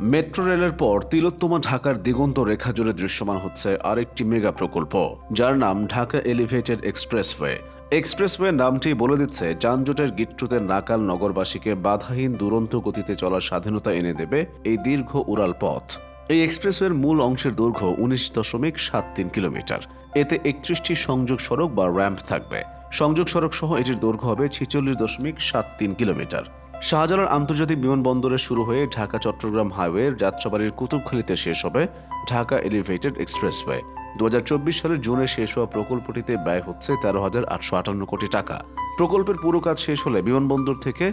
Metro রেলের পর তিলোত্তমা ঢাকার দিগন্ত রেখা জুড়ে দৃশ্যমান হচ্ছে আরেকটি মেগা প্রকল্প, যার নাম ঢাকা এলিভেটেড এক্সপ্রেসওয়ে। এক্সপ্রেসওয়ে নামটি বলে দিচ্ছে, যানজটের গিট্টুতে নাকাল নগরবাসীকে বাধাহীন দুরন্ত গতিতে চলার স্বাধীনতা এনে দেবে এই দীর্ঘ উড়াল পথ। এই এক্সপ্রেসওয়ের মূল অংশের দৈর্ঘ্য উনিশ দশমিক সাত তিন কিলোমিটার। এতে একত্রিশটি সংযোগ সড়ক বা র্যাম্প থাকবে। সংযোগ সড়ক সহ এটির দৈর্ঘ্য হবে ছেচল্লিশ দশমিক সাত তিন কিলোমিটার। শাহজালাল আন্তর্জাতিক বিমানবন্দরে শুরু হয়ে ঢাকা চট্টগ্রাম হাইওয়ের যাত্রাবাড়ির কুতুবখালীতে শেষ হবে ঢাকা এলিভেটেড এক্সপ্রেসওয়ে। দুহাজার চব্বিশ সালের জুনে শেষ হওয়া প্রকল্পটিতে ব্যয় হচ্ছে তেরো হাজার আটশো আটান্ন কোটি টাকা। প্রকল্পের পুরো কাজ শেষ হলে বিমানবন্দর থেকে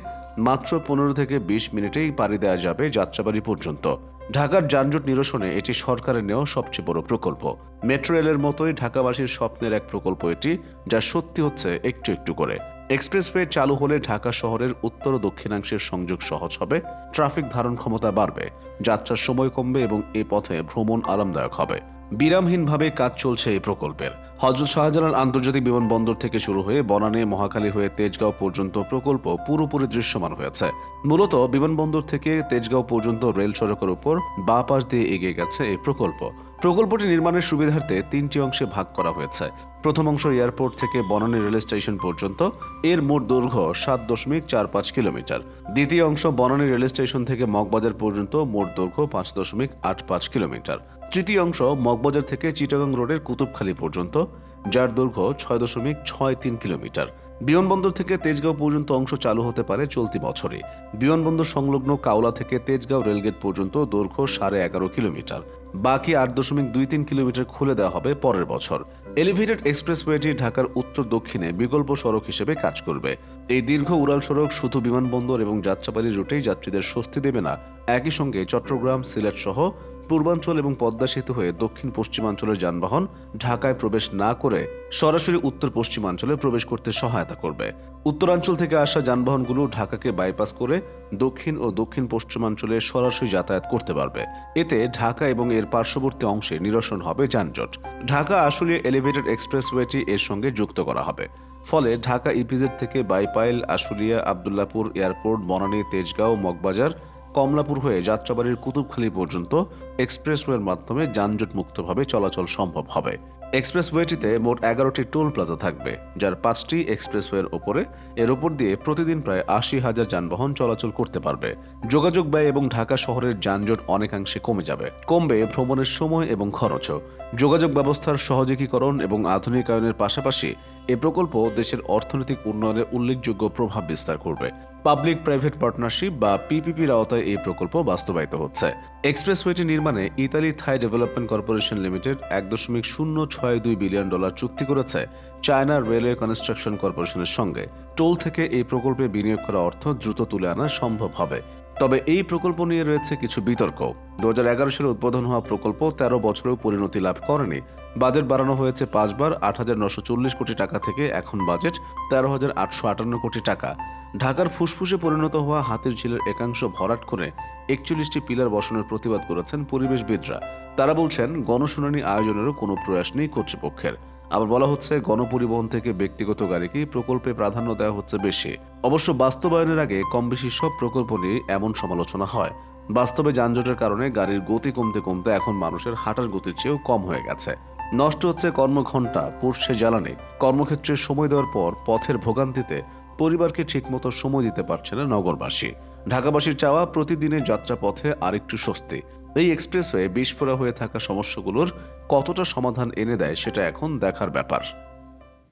মাত্র পনেরো থেকে বিশ মিনিটেই পাড়ি দেওয়া যাবে যাত্রাবাড়ি পর্যন্ত। ঢাকার যানজট নিরসনে এটি সরকারের নেওয়া সবচেয়ে বড় প্রকল্প। মেট্রো রেলের মতোই ঢাকাবাসীর স্বপ্নের এক প্রকল্প এটি, যা সত্যি হচ্ছে একটু একটু করে। এক্সপ্রেসওয়ে চালু হলে ঢাকা শহরের উত্তর ও দক্ষিণাংশের সংযোগ সহজ হবে, ট্রাফিক ধারণ ক্ষমতা বাড়বে, যাত্রার সময় কমবে এবং এ পথে ভ্রমণ আরামদায়ক হবে। বিরামহীনভাবে কাজ চলছে এই প্রকল্পের। হজরত শাহজালাল আন্তর্জাতিক বিমানবন্দর থেকে শুরু হয়ে বনানী, মহাখালী হয়ে তেজগাঁও পর্যন্ত প্রকল্প পুরোপুরি দৃশ্যমান হয়েছে। মূলত বিমানবন্দর থেকে তেজগাঁও পর্যন্ত রেল সড়কের উপর বা পাশ দিয়ে এগিয়ে গেছে এই প্রকল্প। প্রকল্পটি নির্মাণের সুবিধার্থে তিনটি অংশে ভাগ করা হয়েছে। প্রথম অংশ এয়ারপোর্ট থেকে বনানী রেল স্টেশন পর্যন্ত। এর মোট দৈর্ঘ্য সাত দশমিক চার পাঁচ কিলোমিটার। দ্বিতীয় অংশ বনানী রেল স্টেশন থেকে মগবাজার পর্যন্ত মোট দৈর্ঘ্য পাঁচ দশমিক আট পাঁচ কিলোমিটার। তৃতীয় অংশ মগবাজার থেকে চিটাগাং রোডের কুতুবখালী পর্যন্ত, যার দৈর্ঘ্য ছয় দশমিক ছয় তিন কিলোমিটার। বিমানবন্দর থেকে তেজগাঁও পর্যন্ত অংশ চালু হতে পারে চলতি বছরে। বিমানবন্দর সংলগ্ন কাওলা থেকে তেজগাঁও রেলগেট পর্যন্ত দৈর্ঘ্য সাড়ে এগারো কিলোমিটার। বাকি আট দশমিক দুই তিন কিলোমিটার খুলে দেওয়া হবে পরের বছর। এলিভেটেড এক্সপ্রেসওয়েটি ঢাকার উত্তর দক্ষিণে বিকল্প সড়ক হিসেবে কাজ করবে। এই দীর্ঘ উড়াল সড়ক শুধু বিমানবন্দর এবং যাত্রাবাড়ি রুটেই যাত্রীদের স্বস্তি দেবে না। একই সঙ্গে চট্টগ্রাম, সিলেট সহ পূর্বাঞ্চল এবং পদ্মা সেতু হয়ে দক্ষিণ পশ্চিমাঞ্চলের যানবাহন ঢাকায় প্রবেশ না করে সরাসরি উত্তর পশ্চিমাঞ্চলে প্রবেশ করতে সহায়তা করবে। উত্তরাঞ্চল থেকে আসা যানবাহনগুলো ঢাকাকে বাইপাস করে দক্ষিণ ও দক্ষিণ পশ্চিমাঞ্চলে সরাসরি যাতায়াত করতে পারবে। এতে ঢাকা এবং এর পার্শ্ববর্তী অংশে নিরসন হবে যানজট। ঢাকা আশুলিয়া এলিভেটেড এক্সপ্রেসওয়েটি এর সঙ্গে যুক্ত করা হবে। ফলে ঢাকা ইপিজেড থেকে বাইপাইল, আশুলিয়া, আবদুল্লাপুর এয়ারপোর্ট বনানী তেজগাঁও, মগবাজার কমলাপুর হয়ে যাত্রাবাড়ির কুতুবখালী পর্যন্ত এক্সপ্রেসওয়ের মাধ্যমে যানজট মুক্তভাবে চলাচল সম্ভব হবে। এক্সপ্রেসওয়েটিতে মোট এগারোটি টোল প্লাজা থাকবে, যার পাঁচটি এক্সপ্রেসওয়ের ওপরে। এর ওপর দিয়ে প্রতিদিন প্রায় আশি হাজার যানবাহন চলাচল করতে পারবে। যোগাযোগ ব্যয় এবং ঢাকা শহরের যানজট অনেকাংশে কমে যাবে। কমবে ভ্রমণের সময় এবং খরচও। যোগাযোগ ব্যবস্থার সহযোগীকরণ এবং আধুনিকায়নের পাশাপাশি এ প্রকল্প দেশের অর্থনৈতিক উন্নয়নে উল্লেখযোগ্য প্রভাব বিস্তার করবে। পাবলিক প্রাইভেট পার্টনারশিপ বা পিপিপির আওতায় এই প্রকল্প বাস্তবায়িত হচ্ছে। এক্সপ্রেসওয়েটি নির্মাণে Italy Thai development corporation limited এক দশমিক শূন্য ছয় দুই বিলিয়ন ডলার চুক্তি করেছে চায়না রেলওয়ে কনস্ট্রাকশন কর্পোরেশনের সঙ্গে। টোল থেকে এই প্রকল্পে বিনিয়োগ করা অর্থ দ্রুত তুলে আনা সম্ভব হবে। তবে এই প্রকল্প নিয়ে রয়েছে কিছু বিতর্ক। দুহাজার এগারো সালে উদ্বোধন হওয়া প্রকল্প তেরো বছরেও পরিণতি লাভ করেনি। বাজেট বাড়ানো হয়েছে পাঁচবার, আট হাজার নশো চল্লিশ কোটি টাকা থেকে এখন বাজেট তেরো হাজার আটশো আটান্ন কোটি টাকা। ঢাকার ফুসফুসে পরিণত হওয়া হাতির ঝিলের একাংশ ভরাট করে একচল্লিশটি পিলার বসানোর প্রতিবাদ করেছেন পরিবেশবিদরা। তারা বলছেন, গণশুনানি আয়োজনেরও কোনো প্রয়াস নেই কর্তৃপক্ষের। আবার বলা হচ্ছে, গণপরিবহন থেকে ব্যক্তিগত গাড়িকেই প্রকল্পে প্রাধান্য দেওয়া হচ্ছে বেশি। অবশ্য বাস্তবায়নের আগে কম বেশি সব প্রকল্প নিয়ে এমন সমালোচনা হয়। বাস্তবে যানজটের কারণে গাড়ির গতি কমতে কমতে এখন মানুষের হাঁটার গতির চেয়েও কম হয়ে গেছে। নষ্ট হচ্ছে কর্মঘণ্টা পুরসে জ্বালানি। কর্মক্ষেত্রে সময় দেওয়ার পর পথের ভোগান্তিতে পরিবারকে ঠিকমতো সময় দিতে পারছে না নগরবাসী। ঢাকাবাসীর চাওয়া প্রতিদিনের যাত্রাপথে আরেকটু স্বস্তি। এই এক্সপ্রেসওয়ে বিস্ফোরা হয়ে থাকা সমস্যাগুলোর কতটা সমাধান এনে দেয় সেটা এখন দেখার ব্যাপার।